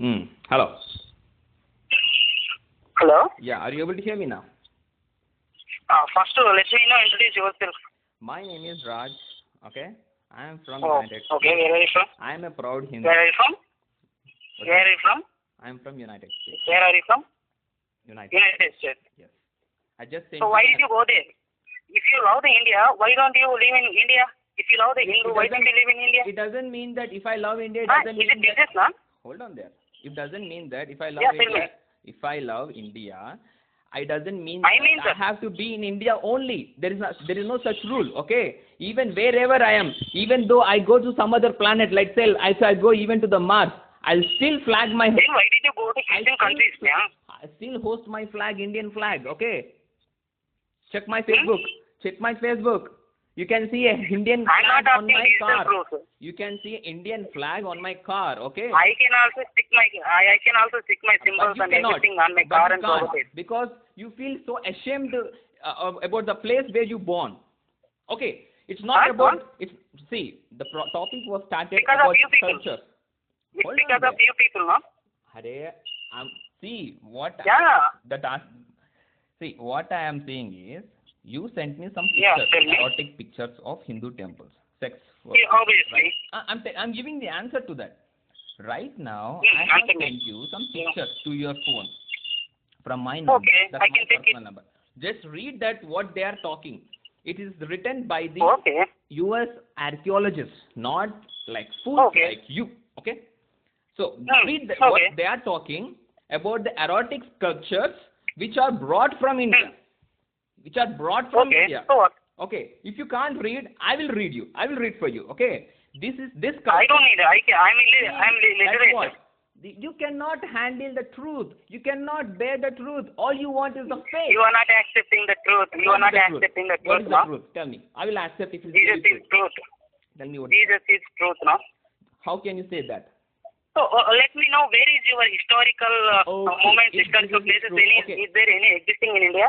Mm. Hello. Hello. Yeah, are you able to hear me now? Uh, first, let me know introduce yourself. My name is Raj. Okay, I am from Oh, United. okay. Where are you from? I am a proud Hindu. Where are you from? Where are you from? I am from United States. Where are you from? United. United States. Yes. I just So why did you go there? If you love the India, why don't you live in India? If you love the Hindu, why don't you live in India? It doesn't mean that if I love India, it Ah, doesn't is it mean that. business, man? Hold on there. It doesn't mean that if I love India, if I love India, I doesn't mean I that mean I have to be in India only. There is not, there is no such rule. Okay. Even wherever I am, even though I go to some other planet, like say I, I go even to the Mars, I'll still flag my. Then why did you go to Christian still- countries. I still host my flag, Indian flag. Okay. Check my Hmm? Facebook. Check my Facebook. You can see a Indian flag not on my car. proof. You can see Indian flag on my car. Okay. I can also stick my I, I can also stick my symbols and cannot. everything on my car and can't, because you feel so ashamed uh, about the place where you born. Okay, it's not Huh? about. What? It's see the pro- topic was started Because of about culture. It's Hold because of you people, no? Hare, um, see what Yeah. the task. See what I am saying is you sent me some pictures, me. erotic pictures of Hindu temples, sex. work. Yeah, obviously. I- I'm I'm giving the answer to that. Right now, Hmm, I have sent you some Yeah. pictures to your phone from my number. Okay, That's I my can take it. number. Just read that what they are talking. It is written by the Okay. U.S. archaeologists, not like fools Okay. like you. Okay. So Hmm, read the, okay. what they are talking about the erotic sculptures which are brought from India, which are brought from Okay. India. So? Okay, if you can't read, I will read you. I will read for you. Okay, this is this. I don't need it. I can, I'm I'm literate. what. You cannot handle the truth. You cannot bear the truth. All you want is the fake. You are not accepting the truth. You What are not the truth? accepting the truth, is the no? truth? Tell me. I will accept if it's Jesus is truth. Tell me what. Jesus is truth, no? How can you say that? So uh, let me know where is your historical uh, Okay, uh, moments, historical places. Any, okay. Is there any existing in India?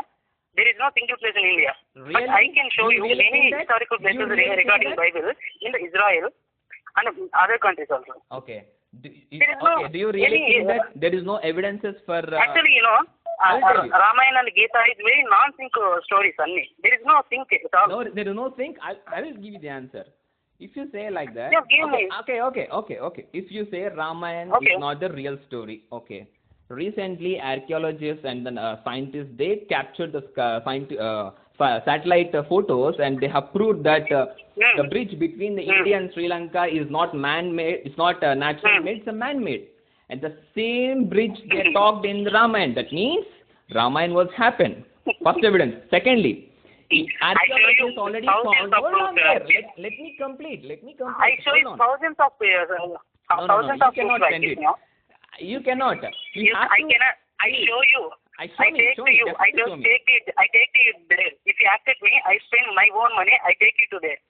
There is no single place in India. Really? But I can show You you, many historical places regarding that? Bible in the Israel and other countries also. Okay. Do, you- There is no okay. Do you really any, think that there is no evidences for? Uh, Actually, you know, uh, uh. Ramayana and Gita is very non-sync uh, stories only. There is no sync at all. no, there is no thing. I, I will give you the answer. If you say like that, give okay, me. okay, okay, okay, okay. If you say Ramayana Okay. is not the real story, okay. Recently, archaeologists and then uh, scientists they captured the uh, satellite uh, photos and they have proved that uh, the bridge between the. India and Sri Lanka is not man-made. It's not uh, natural Hmm. made. It's a man-made. And the same bridge they talked in the Ramayana. That means Ramayana was happened. First evidence. Secondly, I show you archaeologists already found. Hold on there. Let, let me complete. Let me complete. I show you thousands of uh, uh, No, no, no, thousands you of cannot proofs like send this, it. You cannot. You have I to. cannot. I Please. show you. I show I me. take to you. I just me. take it. I take it there. If you accept me, I spend my own money. I take it to there.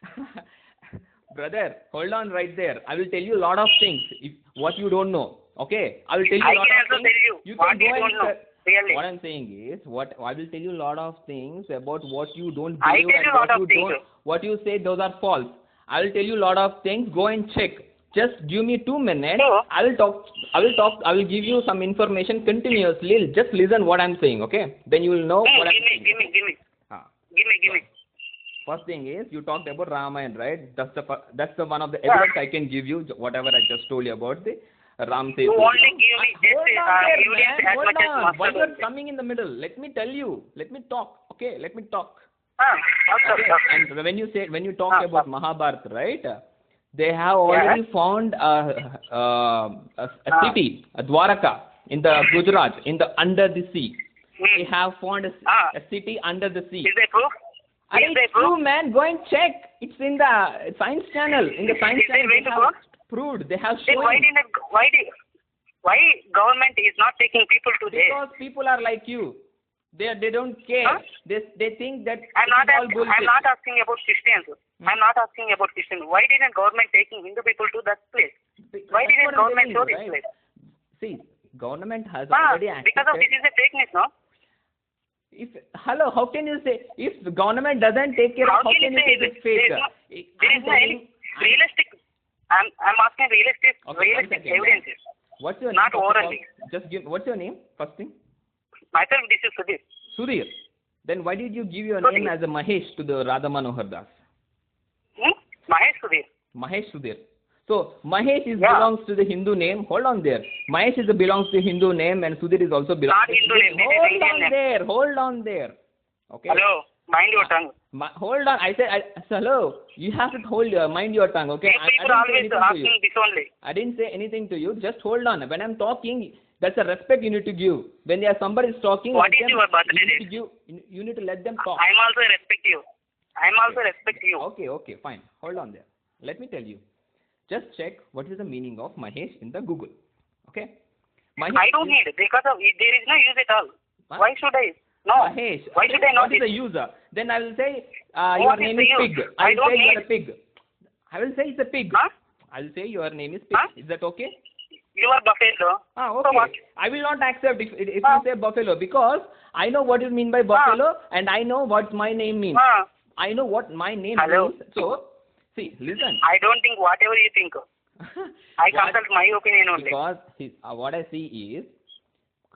Brother, hold on right there. I will tell you a lot of things. If, what you don't know. Okay. I will tell you I a lot can of also things. tell you You what can you don't know. Really. What I'm saying is, what I will tell you a lot of things about what you don't I believe tell and you a lot what of you things. don't, what you say those are false. I will tell you a lot of things. Go and check. Just give me two minutes. Sure. I will talk. I will talk. I will give you some information continuously. Just listen what I'm saying. Okay? Then you will know Hmm, what I'm give me, saying. give me, give me, Ah. give me, give me. First thing is you talked about Ramayana, right? That's the that's the one of the Yeah. evidence I can give you. Whatever I just told you about the Ram Setu. You only give me just Hold on uh, there, man. Hold on. Why you're coming in the middle? Let me tell you. Let me talk. Okay, let me talk. Ah, okay. And when you say when you talk Ah, about ah. Mahabharata, right? They have already found a, a, a, a Ah. city, a Dwaraka, in the Gujarat, in the under the sea. They Hmm. have found a, Ah. a city under the sea. Is there true? Are Is it's true, man. Go and check. It's in the science channel. In the science Is channel, they have proved. They have shown. Then why didn't it, why did why government is not taking people to there? because people are like you. They they don't care. Huh? They they think that I'm not all asking. I'm not asking about Christians. I'm not asking about Christians. Why didn't government taking Hindu people to that place? Why didn't government show this right? place? See, government has Ah, already because of this is a fake news, no? If hello, how can you say if the government doesn't take care How of how can you say say it's fake? There is no- There is no any realistic. I'm I'm asking realistic Okay, realistic evidences. What's your Not name? of orally. Just give. What's your name? First thing. Myself, this is Sudhir. Sudhir. Then why did you give your Sudhir. name as a Mahesh to the Radha Manohar Das? Mahesh Sudhir. Mahesh Sudhir. So Mahesh is Yeah. belongs to the Hindu name. Hold on there. Mahesh is a belongs to Hindu name and Sudhir is also belongs. Not Hindu name, Hold Indian on name. there. Hold on there. Okay. Hello, mind your tongue. Ma- hold on. I said I, hello. You have to hold your mind your tongue. Okay. I, I people didn't say always anything to you. asking this only. I didn't say anything to you. Just hold on. When I'm talking, that's a respect you need to give. When there somebody is talking, What is them- your birthday you need to date? give. You need to let them talk. I'm also respect you. I'm also respect you. Okay, okay, fine. Hold on there. Let me tell you. Just check what is the meaning of Mahesh in the Google. Okay? Mahesh I don't is- need because of there is no use at all. Huh? Why should I? No. Mahesh. Why should I not? What is the user? Then I will say uh, your name the is pig. I I will don't say you are need- a pig. I will say it's a pig. Huh? I will say your name is pig. Huh? Is that okay? You are buffalo. Ah, okay. what? I will not accept if, if Ah. you say buffalo because I know what you mean by buffalo and I know what my name means. I know what my name Hello? means. So, see, listen. I don't think whatever you think. I What- consult my opinion only. because he, uh, what I see is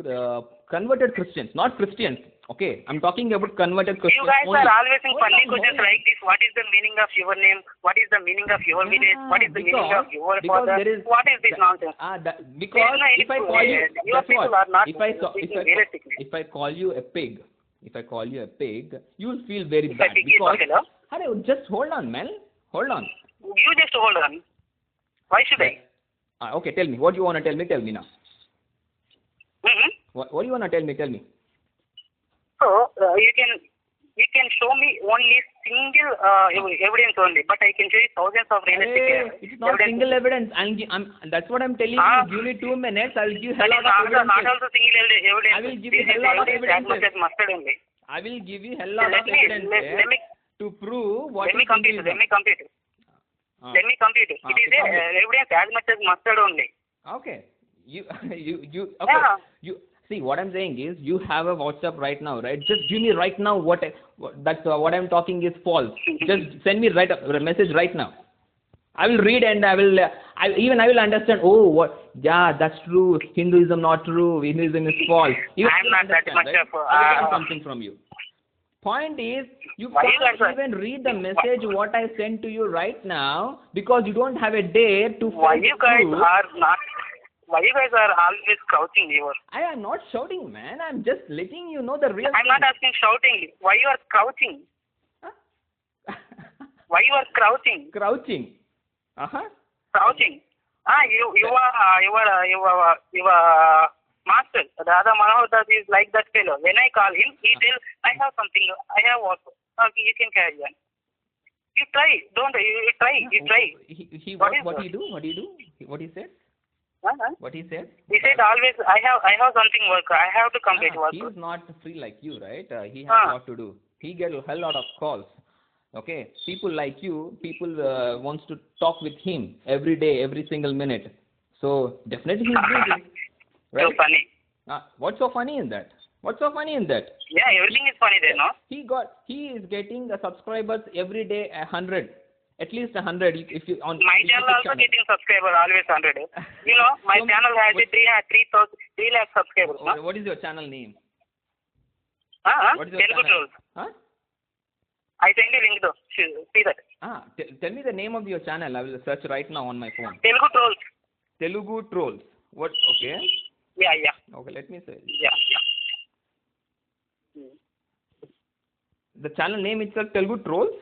uh, converted Christians, not Christians. Okay, I'm talking about converted Christians. You guys only. are always in funny on, questions hold like this. What is the meaning of your name? What is the meaning of your village? What is the meaning of your father? there is What is this that- nonsense? Ah, that, because no if I call you, uh, your that's what. are not if I so, if I if I call you a pig, if I call you a pig, you will feel very If I bad it, because. hello? Hello, just hold on, man. Hold on. You just hold on. Why should I? Ah, okay, tell me what do you want to tell me. Tell me now. hmm What, what do you want to tell me? Tell me. So uh, you can you can show me only single uh, evidence only, but I can show you thousands of realistic Hey, uh, it's not evidence. single evidence. Gi- I'm, that's what I'm telling Ah. you. Give me two minutes. I'll give That hell lot of also- not evidence. also single evidence. I will give This you hell lot of evidence as much as mustard only. I will give you hell lot Let of me evidence let, let me to prove what let me complete. Let me complete. Ah. Let me complete. Ah, It is okay, a uh, evidence as much as mustard only. Okay. You you you okay. Yeah. You see what I'm saying is you have a WhatsApp right now, right? Just give me right now what, I, what that's uh, what I'm talking is false. Just send me right a message right now. I will read and I will uh, I even I will understand. Oh, what? Yeah, that's true. Hinduism not true. Hinduism is false. Even I'm not that much right? of a- I learn uh, something from you. Point is, you can't even read the message what I sent to you right now because you don't have a dare to. Why you guys are not? Why you guys are always crouching here? I am not shouting, man. I'm just letting you know the real. I'm not asking shouting. Why you are crouching? asking. Why you are crouching? Crouching. Uh huh. Crouching. Ah, you you are uh, you are uh, you are uh, you are uh, master. Radha Manohar is like that fellow. When I call him, he tell I have something. I have what? Okay, you can carry on. You try. Don't you, you try. You try. He, he What what, what he do? What he do? What he said? Uh-huh. What he said? He said always I have I have something work. I have to complete Ah, work. he is not free like you, right? Uh, he has a lot to do. He get a hell lot of calls. Okay, people like you, people uh, wants to talk with him every day, every single minute. So definitely he's busy, So right? funny. Ah, what's so funny in that? What's so funny in that? Yeah, everything is funny there, no? He got he is getting the subscribers every day a hundred, at least hundred. If if you on My channel also channel. getting subscriber always hundred. You know, my So- channel has three three thousand three lakh subscribers. No? What- What is your channel name? What is your Telugu channel? trolls. Huh? I send you link though. See that. Ah, tell me the name of your channel. I will search right now on my phone. Telugu trolls. Telugu Trolls. What? Okay. Yeah, yeah, Okay. Let me say. yeah, yeah. The channel name itself Telugu Trolls.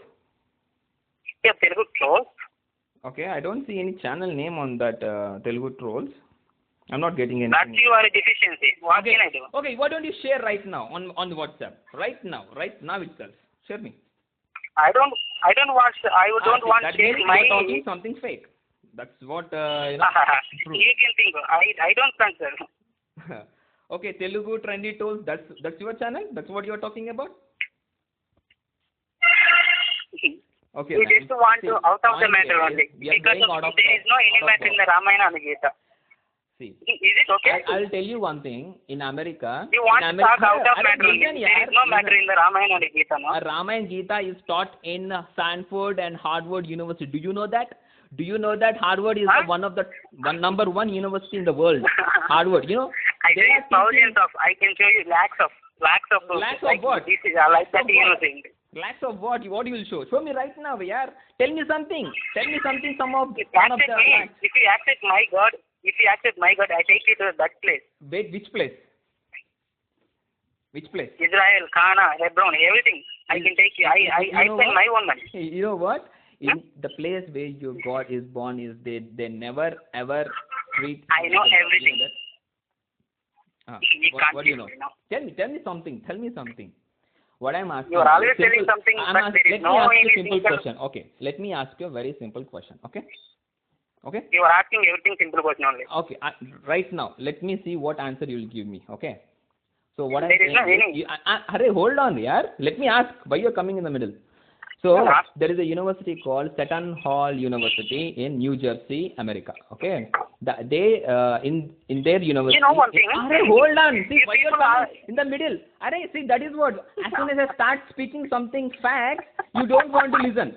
Yeah, Telugu trolls. Okay. I don't see any channel name on that uh, Telugu Trolls. I'm not getting That's anything. your deficiency. What Okay. can I do? Okay. Why don't you share right now on on WhatsApp? Right now. Right now itself. Share me. I don't. I don't want. I don't Ah, want that share means my. you're talking something fake. That's what uh, you know. true. you can think. I I don't consider. okay, Telugu trendy tools. That's that's your channel. That's what you're talking about. Okay. you just want to out of the matter is, only because of, of there is no any matter in the Ramayana and the Gita. See, Is it okay? I, I'll tell you one thing. In America, You want to talk out of America, matter listen, There is no matter in the Ramayana and Gita, no? Ramayana Gita is taught in Stanford and Harvard University. Do you know that? Do you know that Harvard is Huh? the one of the one number one university in the world? Harvard, you know. I think are thousands of, I can show you lakhs of, lakhs of. Lakhs of like, what? This is, I like that Of university. Lakhs of what? What you will show? Show me right now, yaar. Tell me something. Tell me something. Some of If one you of accept the me, if you accept my God, if you accept my God, I take you to that place. wait. Which place? Which place? Israel, Kana, Hebron, everything. I can take you. I, I, You I spend my own money. You know what? In Huh? the place where your God is born is they they never ever treat. I know everything. Ah, You what, can't what do you know? it, you know. Tell me, tell me something. Tell me something. What I'm asking. You are always simple- telling something, I'm but ask- there is let no me ask you a anything simple question. Okay. Let me ask you a very simple question. Okay. Okay. You are asking everything simple question only. Okay. I, right now, let me see what answer you will give me. Okay. So what I'm There is no saying any- you, I, I, Arey, hold on, yaar. Let me ask why you're coming in the middle. So there is a university called Seton Hall University in New Jersey, America. Okay. The, they uh, in in their university. You know one thing? Hold on. See why you're are- in the middle. Arey, see that is what. As soon as I start speaking something facts, you don't want to listen.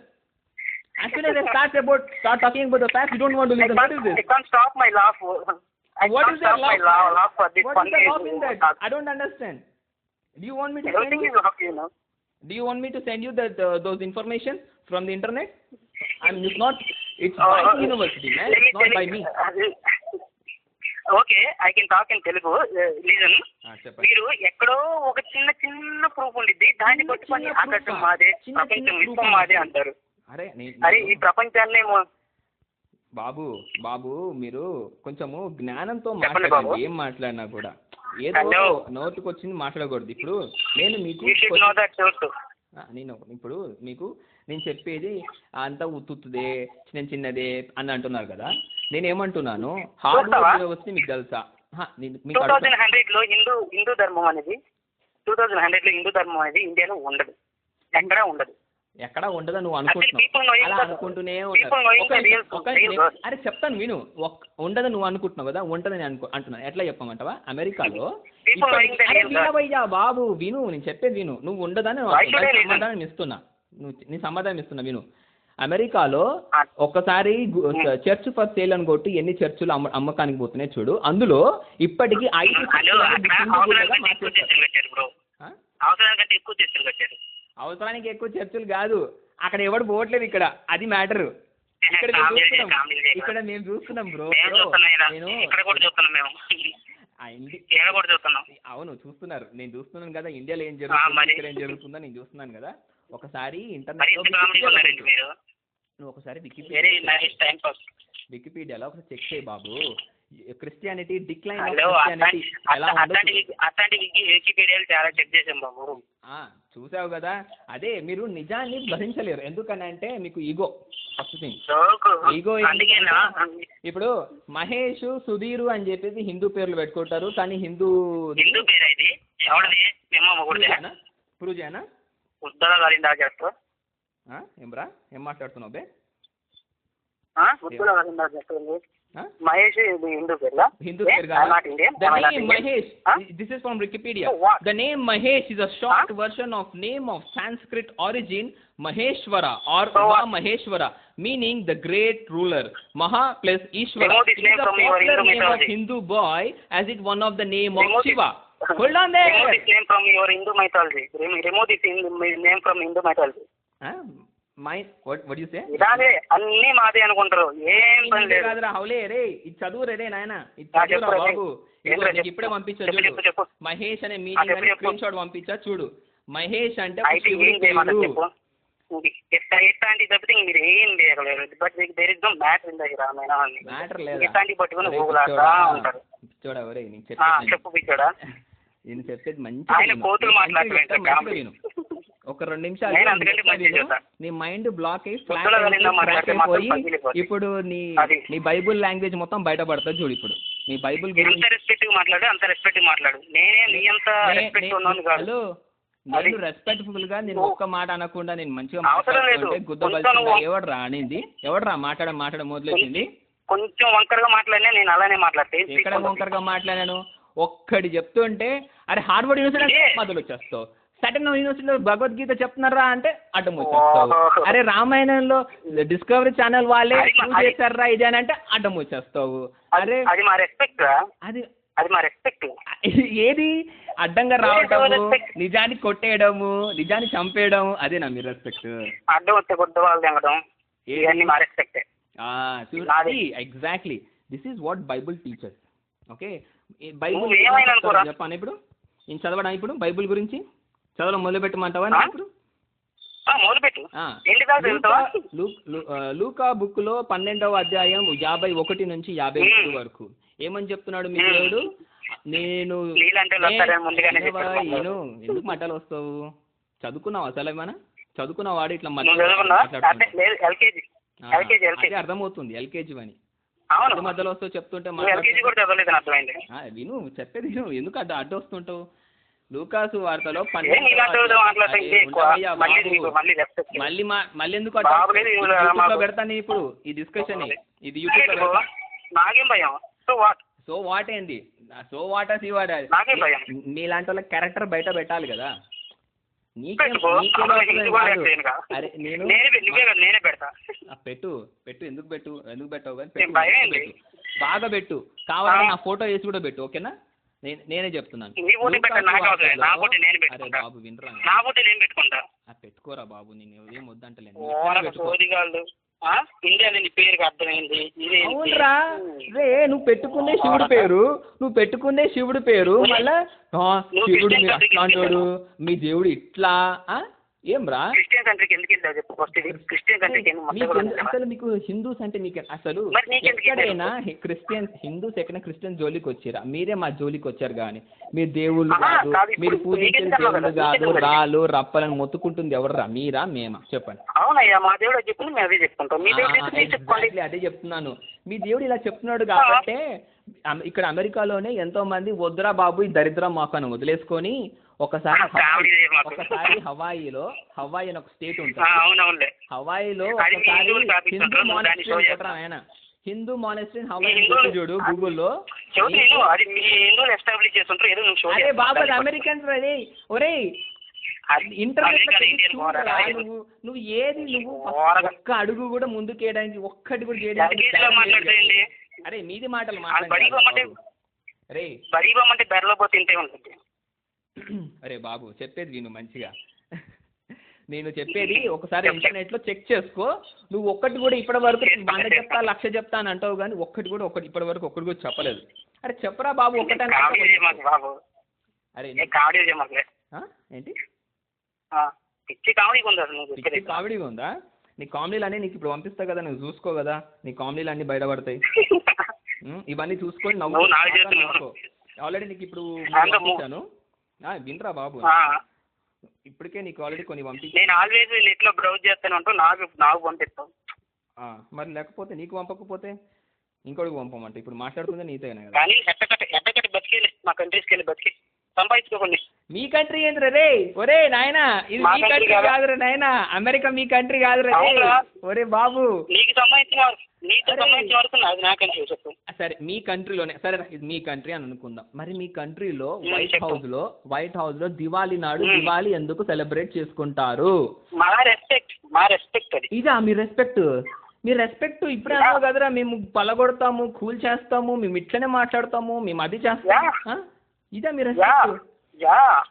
As soon as I start about start talking about the facts, you don't want to listen. What is this? I can't stop my laugh. I What can't is there stop my laugh? laugh, laugh for this What funny. the laugh in that? I don't understand. Do you want me to Everything is laugh, you know. Do you want me to send you the, the those information from the internet? I mean, it's not. It's Uh, by the university, man. It's not by me. Okay I can talk in Telugu చెప్పండి. మీరు ఎక్కడో ఒక చిన్న చిన్న proof ఉండిద్ది దాన్ని పట్టుకొని చిన్న ఆకాశం? మాదే ప్రపంచం విశ్వం మాదే? అంటారు అరే అరే ఈ ప్రపంచాన్ని బాబు బాబు మీరు కొంచెము జ్ఞానంతో మాట్లాడండి. ఏం మాట్లాడినా కూడా ఏదో. నోటుకు వచ్చింది మాట్లాడకూడదు. ఇప్పుడు నేను మీకు నేను ఇప్పుడు మీకు నేను చెప్పేది అంతా ఉత్తుత్తుదే చిన్న చిన్నదే అని అంటున్నారు కదా. నేను ఏమంటున్నాను చూస్తావా? యూనివర్సిటీ మీకు తెలుసా? టూ మీకు థౌజండ్ అడుగుతా- హండ్రెడ్లో హిందూ హిందూ ధర్మం అనేది టూ థౌజండ్ హండ్రెడ్లో హిందూ ధర్మం అనేది ఇండియాలో ఉండదు. ఎక్కడా ఉండదు. ఎక్కడా ఉండదా నువ్వు అనుకుంటున్నావు. అలా అనుకుంటూనే God. అరే చెప్తాను విను. ఉండదు నువ్వు అనుకుంటున్నావు కదా ఉంటదని అనుకో అంటున్నాను. ఎట్లా చెప్పమంటావా? అమెరికాలో. వినవయ్యా బాబు విను నేను చెప్పేది విను. నువ్వు ఉండదని? సమాధానం ఇస్తున్నా. నువ్వు నీ సమాధానం ఇస్తున్నా విను. అమెరికాలో. ఒక్కసారి చర్చ్ ఫర్ సేల్ అని కొట్టి ఎన్ని చర్చిలు అమ్మ అమ్మకానికి పోతున్నాయి చూడు. అందులో ఇప్పటికి ఐదు అవసరాల కంటే ఎక్కువ. చర్చలు కట్టారు. అవసరానికి ఎక్కువ చర్చలు కాదు. అక్కడ ఎవడు పోవట్లేదు ఇక్కడ. అది మ్యాటర్. ఇక్కడ మేము చూస్తున్నాం. కామెడీ ఇక్కడ. మేము చూస్తున్నాం బ్రో. నేను ఇక్కడ కూడా చూస్తున్నాం మేము. అవును చూస్తున్నారు. నేను చూస్తున్నాను కదా ఇండియాలో ఏం జరుగుతుంది. ఇక్కడ ఏం జరుగుతుందో నేను చూస్తున్నాను కదా. ఒకసారి ఇంటర్నెట్ నువ్వు ఒకసారి వికీపీడియాలో ఒకసారి చెక్ చేయి బాబు. క్రిస్టియానిటీ డిక్లైన్ హలో వికీపీడియాలు చాలా చెక్ చేసాం బాబు. చూసావు కదా? అదే మీరు నిజాన్ని గ్రహించలేరు ఎందుకనంటే మీకు ఈగో ఫస్ట్ థింగ్ ఈగో ఇప్పుడు మహేష్ సుధీర్ అని చెప్పేసి హిందూ పేర్లు పెట్టుకుంటారు కానీ హిందూ హిందూ పేరు ఒకటిదే ప్రూవ్ చేయనా ఆ, ఏమ్రా ఏం మాట్లాడుతున్నావు బే? Mahesh is the Hindu Kerala. Not Indian. The name Mahesh. This is from Wikipedia. The name Mahesh is a short version of name of Sanskrit origin Maheshwara or so Maheshwara, meaning the great ruler. Maha plus Ishwara. It is a popular name of Hindu boy as it one of the name of Shiva. Hold on there. Name from your Hindu mythology. Remo this name from Hindu mythology. అన్ని మాదే అనుకుంటారు. ఏం పని లేదు. కాదురా హౌలే రే ఇది చదువు రే నాయన. ఇది చదువురా బాబు. నీకు. ఇప్పుడే పంపించా చూడు. మహేష్ అనే. స్క్రీన్ షాట్ పంపించా చూడు. మహేష్ అంటే అయితే ఏం. చెప్పు. ఎట్లా ఎట్లాంటి తప్పితే మీరు ఏం చేయగలరు but there is no matter in దగ్గర మ్యాటర్ లేదా? ఎట్లాంటి పట్టుకుని ఉంటారు. నేను చెప్పేది చెప్పు పిచ్చోడా. నేను చెప్పేది మంచి ఆయన కోతులు విను. ఒక రెండు నిమిషాలు. నీ మైండ్ బ్లాక్ అయ్యి వెళ్ళినా అయిపోయి. ఇప్పుడు నీ. నీ బైబుల్ లాంగ్వేజ్ మొత్తం బయటపడుతుంది చూడు ఇప్పుడు నీ బైబుల్ ఎంత గురించి రెస్పెక్ట్ మాట్లాడు అంత రెస్పెక్ట్ మాట్లాడు నేనే నీ అంత రెస్పెక్ట్ ఉన్నాను కాదు. నేను రెస్పెక్ట్ఫుల్గా నేను ఒక్క మాట అనకుండా నేను మంచిగా. మాట్లాడుతుంటే గుద్ద? నువ్వు- ఎవడ్రా అనేది ఎవడ్రా మాట్లాడ మాట్లాడ మొదలెట్టింది కొంచెం వంకరగా మాట్లాడినా నేను అలానే మాట్లాడతా ఏం ఎక్కడ? వంకరగా మాట్లాడాను ఒక్కడి చెప్తుంటే అరే హార్వర్డ్ యూనివర్సిటీ? మొదలు వచ్చేస్తావు సటన్ యూనివర్సిటీలో భగవద్గీత చెప్తున్నారా అంటే అడ్డం వచ్చేస్తావు. అరే రామాయణంలో డిస్కవరీ ఛానల్ వాళ్ళే అది అది- చేశారా ఇది అని అంటే అడ్డం వచ్చేస్తావు అరే అది మా రెస్పెక్ట్ అది అది మా రెస్పెక్ట్ ఏది? అడ్డంగా రావటము. నిజాన్ని కొట్టేయడము నిజాన్ని చంపేయడం అదేనా మీ రెస్పెక్ట్ అడ్డం వచ్చే కొత్త వాళ్ళు తెగడం. ఇవన్నీ మా రెస్పెక్టే. Exactly this is what Bible teachers okay Bible ఏమైనా. చెప్పాను ఇప్పుడు? నేను చదవడం ఇప్పుడు బైబుల్ గురించి? చదవడం మొదలు పెట్టమంటావా? ఇప్పుడు? మొదలుపెట్టు. లూకా- బుక్లో పన్నెండవ అధ్యాయం యాభై ఒకటి నుంచి యాభై. మూడు వరకు. ఏమని చెప్తున్నాడు మీ. దేవుడు? నేను విను. ఎందుకు మడ్డలు వస్తావు? చదువుకున్నావు అసలు ఏమన్నా చదువుకున్న వాడు ఇట్లా అదే అర్థమవుతుంది ఎల్కేజీ అని. మధ్యలో వస్తూ చెప్తుంటే విను చెప్పేది విను. ఎందుకు అడ్డు అడ్డు వస్తుంటావు లూకాసు వార్తలో మళ్ళీ మళ్ళీ ఎందుకు. పెడతాను ఇప్పుడు ఈ డిస్కషన్ ఇది యూట్యూబ్లో పెడతా నాకేం భయం? సో వాట్ సో వాట్ ఏంది? సో వాట్ అస్ భయం? మీలాంటి వాళ్ళ క్యారెక్టర్ బయట పెట్టాలి కదా. పెట్టు పెట్టు. ఎందుకు పెట్టు? ఎందుకు పెట్టావు కానీ బాగా పెట్టు. కావాలంటే. నా ఫోటో వేసి కూడా పెట్టు ఓకేనా? నేను నేనే చెప్తున్నాను. నీ పెట్ట నాకు అవసరం నేను అరే పెట్టుకుంటా. బాబు వినరా? నా ఫోటో నేను పెట్టుకుంటా. ఆ, పెట్టుకోరా బాబు నేను ఏం వద్దంటలేను. సోదిగాళ్ళు? ఇండియా నీ పేరుకి అర్థమైంది? అవునరా. రే నువ్వు పెట్టుకుందే శివుడి పేరు నువ్వు పెట్టుకుందే శివుడి పేరు మళ్ళా శివుడు మీ అట్లాంటోడు మీ దేవుడు ఇట్లా ఆ? ఏం రా? క్రిస్టియన్ కంట్రీకి ఎందుకు వెళ్ళావు చెప్పు ఫస్ట్ క్రిస్టియన్ కంట్రీకి? అసలు మీకు హిందూస్ అంటే మీకు అసలు ఎక్కడైనా క్రిస్టియన్ హిందూస్ ఎక్కడైనా క్రిస్టియన్ జోలికి వచ్చారా? మీరే మా జోలికి వచ్చారు కానీ మీ దేవుళ్ళు కాదు మీరు పూజించే నీకెందుకు అన్నావు దేవుళ్ళు కదా? రాళ్ళు రప్పలను మొత్తుకుంటుంది ఎవరురా? మీరా? మేమా? చెప్పండి. అవునయ్యా మా దేవుడు అది చెప్పింది మేము అదే చెప్పుకుంటాం. మీ దేవుడు అదే చెప్తున్నాను. మీ దేవుడు ఇలా చెప్తున్నాడు కాబట్టి ఇక్కడ అమెరికాలోనే ఎంతో మంది వద్దురా బాబు ఈ దరిద్రం మాకు అని వదిలేసుకొని ఒకసారి. ఒకసారి హవాయిలో హవాయి అని ఒక స్టేట్ ఉంటుంది. హవాయిలో అది ఒకసారి హిందూ మానిస్ట్రీ. ఆయన. హిందూ మానిస్ట్రీ హవాయి చూడు గూగుల్లో. అది అరే బాబు అది అమెరికన్స్ రే ఒరే ఇంటర్నెట్ నువ్వు నువ్వు ఏది నువ్వు. ఒక్క అడుగు కూడా ముందుకేయడానికి ఒక్కటి కూడా చేయడానికి అరే మీది మాటలు అది అరే బడికి పోమంటే బెరలో పోతే ఇంతే ఉంటుంది. అరే బాబు చెప్పేది విను మంచిగా. నేను చెప్పేది ఒకసారి ఇంటర్నెట్లో చెక్ చేసుకో. నువ్వు ఒక్కటి కూడా ఇప్పటి వరకు వంద చెప్తా లక్ష చెప్తా అని అంటావు కానీ ఒక్కటి కూడా ఒకటి ఇప్పటి వరకు ఒక్కటి కూడా చెప్పలేదు. అరే చెప్పరా బాబు బాబు. అరే? ఏంటి? పిచ్చి ఉంది? కామెడీగా నీ కామెడీలు అన్నీ నీకు ఇప్పుడు పంపిస్తా కదా నువ్వు చూసుకో కదా. నీ కామెడీలు అన్నీ బయటపడతాయి? ఇవన్నీ చూసుకొని నువ్వు. ఆల్రెడీ నీకు ఇప్పుడు పంపించాను వినరా బాబు. ఆ, ఇప్పటికే నీకు ఆల్రెడీ కొన్ని పంపించాను నేను ఆల్వేస్ నెట్లో బ్రౌజ్ చేస్తాను అంటూ నాకు నాకు పంపిస్తావు. ఆ, మరి లేకపోతే నీకు పంపకపోతే ఇంకోటికి పంపమంట. ఇప్పుడు మాట్లాడుతుందే నీతోనే కదా. కానీ ఎట్టకట్ట ఎట్టకట్ట బతికేది మా కంట్రీస్కి వెళ్ళి బతికి. సంపాదించుకోకండి మీ కంట్రీ ఏంద్ర రే ఒరే నాయనా ఇది మా కంట్రీ కాదా? కాదురా నాయనా అమెరికా మీ కంట్రీ కాదురా. ఒరే బాబు నీకు సంబంధించిన వరకు నీకు అరే. సంబంధించిన వరకు నాది నా కంట్రీ చెప్పు సరే మీ కంట్రీలోనే సరే ఇది మీ కంట్రీ అని అనుకుందాం మరి మీ కంట్రీలో వైట్. హౌస్లో వైట్ హౌస్లో దివాళీ నాడు. దివాళీ ఎందుకు సెలబ్రేట్ చేసుకుంటారు మా రెస్పెక్ట్ మా రెస్పెక్ట్ అది ఇదా మీ రెస్పెక్ట్ మీ రెస్పెక్ట్ ఇప్పుడే అన్నావు కదరా మేము పలగొడతాము కూల్ చేస్తాము మేము ఇట్లనే మాట్లాడతాము మేము అది చేస్తాము? ఇదా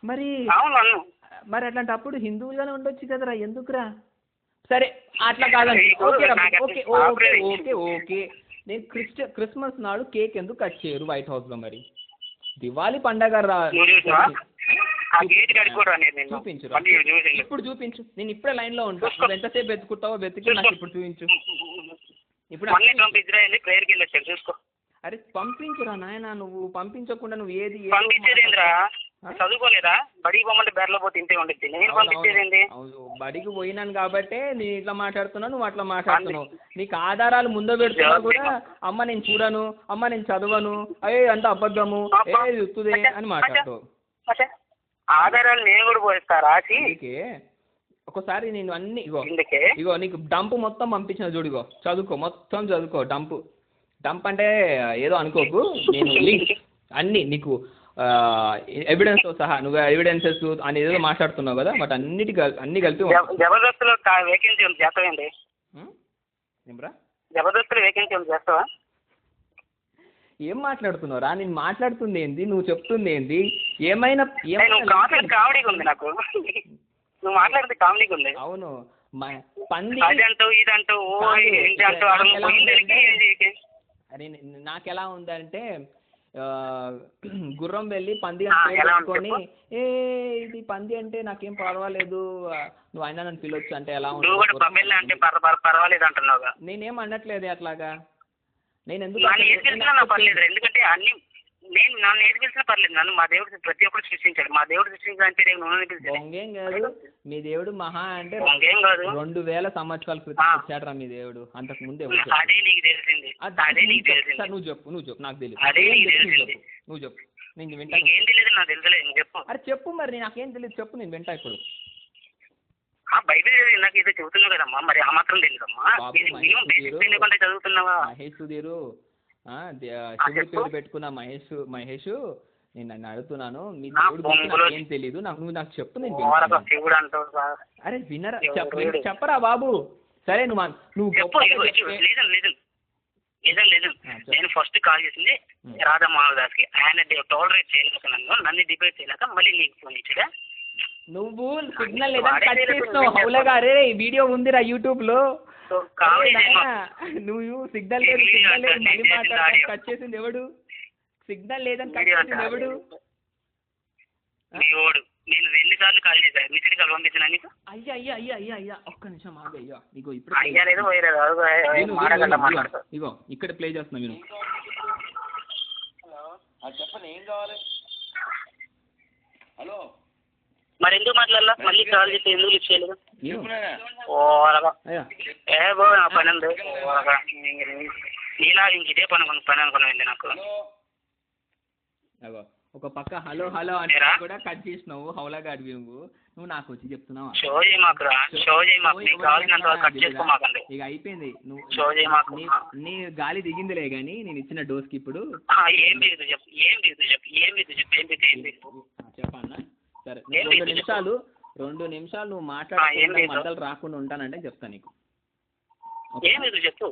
మరి అన్ను మరి అట్లాంటప్పుడు హిందువులుగానే ఉండొచ్చు కదరా ఎందుకురా? సరే అట్లా కాదండి. Okay okay okay. ఓకే నేను క్రిస్ట క్రిస్మస్ నాడు కేక్ ఎందుకు కట్ చేయరు వైట్ హౌస్లో మరి? దివాళీ పండగ రా. చూసి ఇప్పుడు చూపించు. నేను ఇప్పుడే లైన్లో ఉంటా. చూసుకో. నువ్వు ఎంతసేపు వెతుకుతావో వెతికి నాకు ఇప్పుడు చూపించు. ఇప్పుడు ప్రేయర్కి వెళ్ళొచ్చాడు చూసుకో. అరే పంపించురా నాయన నువ్వు పంపించకుండా నువ్వు ఏది ఆ? చదువుకోలేదా? బడికి పోమంటే బెరలో పోతే ఇంతే ఉండిద్ది. నేను. బడికి పోయినాను కాబట్టే నేను ఇట్లా మాట్లాడుతున్నావు నువ్వు అట్లా మాట్లాడుతున్నావు. నీకు ఆధారాలు ముందు పెడుతున్నా కూడా అమ్మ నేను చూడను అమ్మ నేను చదవను అయ్యే అంత అబద్ధము ఏ ఉత్తుదే అని మాట్లాడతావు. ఆధారాలు నేను కూడా పోయిస్తా రాసి. ఒకసారి నేను అన్ని ఇగో ఇగో నీకు డంప్ మొత్తం పంపించిన చూడు ఇగో చదువుకో మొత్తం చదువుకో డంప్. డంప్ అంటే ఏదో అనుకోకు. నేను లింక్ అన్ని నీకు ఎవిడెన్స్తో సహా నువ్వు ఎవిడెన్సెస్ అని ఏదో మాట్లాడుతున్నావు కదా బట్ అన్నిటి అన్ని కలిపి జబ- జబర్దస్త్లో వేకెన్సీ ఉంది చేస్తావండి ఉం? ఏమ్రా జబర్దస్త్లో వేకెన్సీ ఉంది చేస్తావా? ఏం మాట్లాడుతున్నావురా నేను మాట్లాడుతుంది ఏంది? నువ్వు చెప్తుంది ఏంది? ఏమైనా కామెడీగా ఉంది నాకు. నువ్వు మాట్లాడితే కామెడీగా ఉంది. అవును. పంది అదంటూ ఇదంటూ ఓ. ఏంటి అంటూ అరే నాకు ఎలా ఉందంటే గుర్రం వెళ్ళి పంది అని పేరు ఉంది పెట్టుకొని? ఏ ఇది పంది అంటే నాకేం పర్వాలేదు నువ్వు అయినా నన్ను పిలవచ్చు అంటే ఎలా అంటే ఉంటుంది పర్వ పర్వ- పర్వాలేదు అంటున్నావుగా. నేనేం అనట్లేదు అట్లాగా. నేను ఎందుకు ఎందుకంటే అన్ని నేను నన్ను ఏది పిలిచినా పర్లేదు నన్ను మా దేవుడు ప్రతి ఒక్కరు సృష్టించాడు. మా దేవుడు సృష్టించడానికి పేరు కాదు. మీ దేవుడు మహా అంటే కాదు. రెండు వేల సంవత్సరాల క్రితం. వచ్చాడురా మీ దేవుడు. అంతకు ముందు. అదే నీకు తెలిసింది. అది నీకు తెలిసింది. నువ్వు చెప్పు నువ్వు చెప్పు నాకు తెలియదు అదే ఏం నీకు తెలిసింది. నువ్వు చెప్పు. నేను వింటాను నీకేం తెలియదు నాకు తెలుసలేదు. నువ్వు చెప్పు. అరే చెప్పు మరి నాకేం తెలియదు చెప్పు నేను వింటా ఇప్పుడు. బైబిల్ నాకు ఇది చదువుతున్నావు కదమ్మా. మరి ఆ మాత్రం తెలియదమ్మా. చదువుతున్నావా? మహేష్ సుధీరు శివుడి. పేరు పెట్టుకున్న మహేష్ మహేష్ నేను నన్ను అడుగుతున్నాను. మీ దేవుడి గురించి బొంగులో- నాకు ఏం తెలియదు నాకు నువ్వు నాకు చెప్పు నేను అరే వినరా? చెప్పరా బాబు? సరే నువ్వు నువ్వు ఆ, చెప్పు. నేను ఫస్ట్ కాల్ చేసింది. రాధా మోహన్ దాస్కి ఆయన టాలరేట్ చేయలేక నన్ను నన్ను డిబేట్ చేయలేక మళ్ళీ నీకు ఫోన్ ఇచ్చాడా? నువ్వు సిగ్నల్ లేదా కట్ చేసినావు హౌలగా అరే ఈ వీడియో ఉందిరా యూట్యూబ్లో సో కామెడీ అరే చేయమా. నాయనా, నువ్వు సిగ్నల్ లేదు సిగ్నల్ లేదు మళ్ళీ ఆడియో. కట్ చేసింది ఎవడు? సిగ్నల్ లేదని కట్ చేసింది ఎవడు? నేను రెండు సార్లు కాల్ చేశాను మిస్డ్ కాల్ పంపించిన నీకు? అయ్యా అయ్యా అయ్యా అయ్యా అయ్యా. ఒక్క నిమిషం ఆగు అయ్యా. ఇగో ఇప్పుడు అయ్యా లేదు ఇగో, ఇక్కడ ప్లే చేస్తున్నా విను. చెప్పండి ఏం కావాలి? హలో. మరి ఎందుకు మాట్లాడాలా మళ్ళీ కాల్ చేస్తే ఎందుకు లిఫ్ట్ చేయలేదు? ఓరగా. అయ్యా. ఏ బో నా పని ఉంది. ఓరగా. నీలా ఇంక ఇదే పని కొను- పని అనుకున్నాను నాకు? హలో. అగో ఒక పక్క హలో హలో అంటే? కూడా కట్ చేసినావు హౌలగాడివి నువ్వు నువ్వు నాకు వచ్చి చెప్తున్నావా? షో చేయి మాకురా షో చేయి మాకు. నీకు కావాల్సినంత కట్ చేసుకో మాకండి. ఇక అయిపోయింది. నువ్వు షో చేయి మాకు. నీ నీ గాలి దిగిందిలే కానీ నేను ఇచ్చిన డోస్కి ఇప్పుడు ఆ, ఏం లేదు చెప్పు. ఏం లేదు చెప్పు. ఏం లేదు చెప్పు. ఏం లేదు ఏం లేదు ఆ, చెప్పన్నా సరే రెండు నిమిషాలు రెండు నిమిషాలు నువ్వు మాట్లాడకుండా. మధ్యలో రాకుండా ఉంటానంటే చెప్తా నీకు.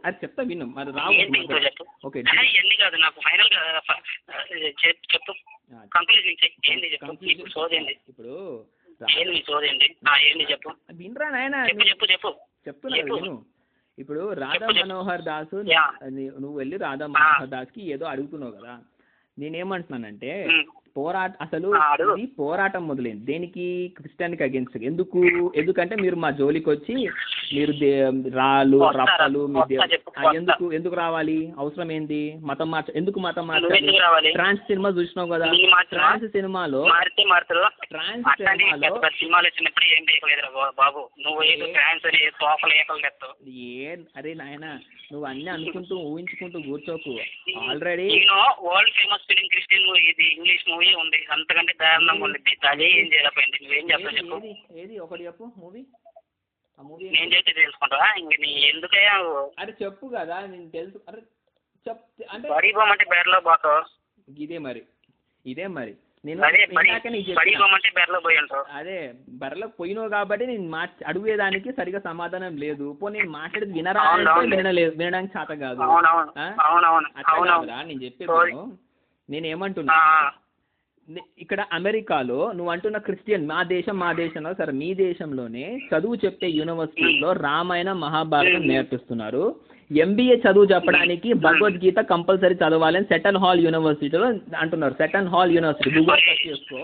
అది చెప్తా విను మరి రావు ఓకే ఇవన్నీ కాదు నాకు ఫైనల్ ఇప్పుడు వినరా నాయన? చెప్తున్నా ఇప్పుడు రాధా. మనోహర్ దాసు నువ్వు వెళ్ళి రాధా మనోహర్ దాస్కి ఏదో అడుగుతున్నావు కదా. నేనేమంటున్నానంటే. పోరాట అసలు. ఇది పోరాటం మొదలైంది. దేనికి క్రిస్టియానికి అగేన్స్ట్ ఎందుకు? ఎందుకంటే మీరు మా జోలికి వచ్చి మీరు రాళ్ళు రప్పలు. ఎందుకు ఎందుకు రావాలి? అవసరం ఏంది మతం మార్చ ఎందుకు మతం మార్చాలి? ట్రాన్స్ సినిమా చూసినావు కదా? ట్రాన్స్ సినిమాలో ట్రాన్స్ సినిమాలో బాబు. నువ్వు ఏ అరే నాయన నువ్వు అన్ని అనుకుంటూ ఊహించుకుంటూ కూర్చోకు. Already world famous film Christian movie ఇది ఇంగ్లీష్ మూవీ ఉంది. అంతకంటే దారుణంగా ఉంది. అదే ఏం చేయలేకపోయింది. నువ్వేం చెప్తావు ఏది చెప్పు. ఏది ఒకటి చెప్పు మూవీ ఆ మూవీ నేను చెప్తే తెలుసుకుంటావా? ఇంక నీ ఎందుకయ్యా అరే చెప్పు కదా నేను తెలుసు. అరే చెప్ అంటే బడి పోమంటే బెర్లో పోతావు. ఇదే మరి. ఇదే మరి. నేను అదే బడి ఇందాక నీకు బడి చెప్పిన. పోమంటే బెర్లో పోయి ఉంటావు. అదే బర్రెలకు పోయినావు కాబట్టి నేను మా అడుగుయేదానికి సరిగా సమాధానం లేదు. పో నేను మాట్లాడేది వినరా. వినలేదు. వినడానికి చేత కాదు. నేను చెప్పేది. నేను ఏమంటున్నా ఇక్కడ అమెరికాలో నువ్వు అంటున్న క్రిస్టియన్ మా దేశం మా దేశంలో సరే మీ దేశంలోనే చదువు చెప్పే యూనివర్సిటీలో రామాయణ మహాభారతం నేర్పిస్తున్నారు. ఎంబీఏ చదువు చెప్పడానికి భగవద్గీత కంపల్సరీ చదవాలని సెటన్ హాల్ యూనివర్సిటీలో అంటున్నారు. Seton Hall University Google search చేసుకో.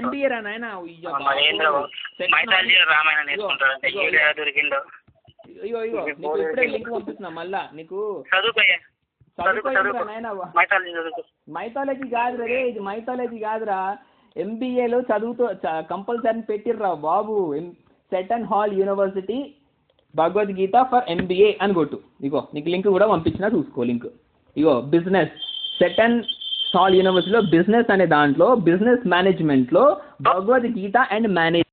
ఎంబీఏ రా నాయన ఇగో, ఇగో నీకు ఇప్పుడే లింక్ పంపిస్తున్నా మళ్ళా. నీకు చదువుకోయ్యా. మైథాలజీ కాదురా రే ఇది మైథాలజీ కాదురా ఎంబీఏలో చదువుతో కంపల్సరీ పెట్టిర్రా బాబు. Seton Hall University Bhagavad Gita for MBA అని కొట్టు. ఇగో నీకు లింక్ కూడా పంపించిన చూసుకో లింక్. ఇగో బిజినెస్. సెటన్ హాల్ యూనివర్సిటీలో బిజినెస్ అనే దాంట్లో బిజినెస్ మేనేజ్మెంట్లో భగవద్గీత అండ్ మేనేజ్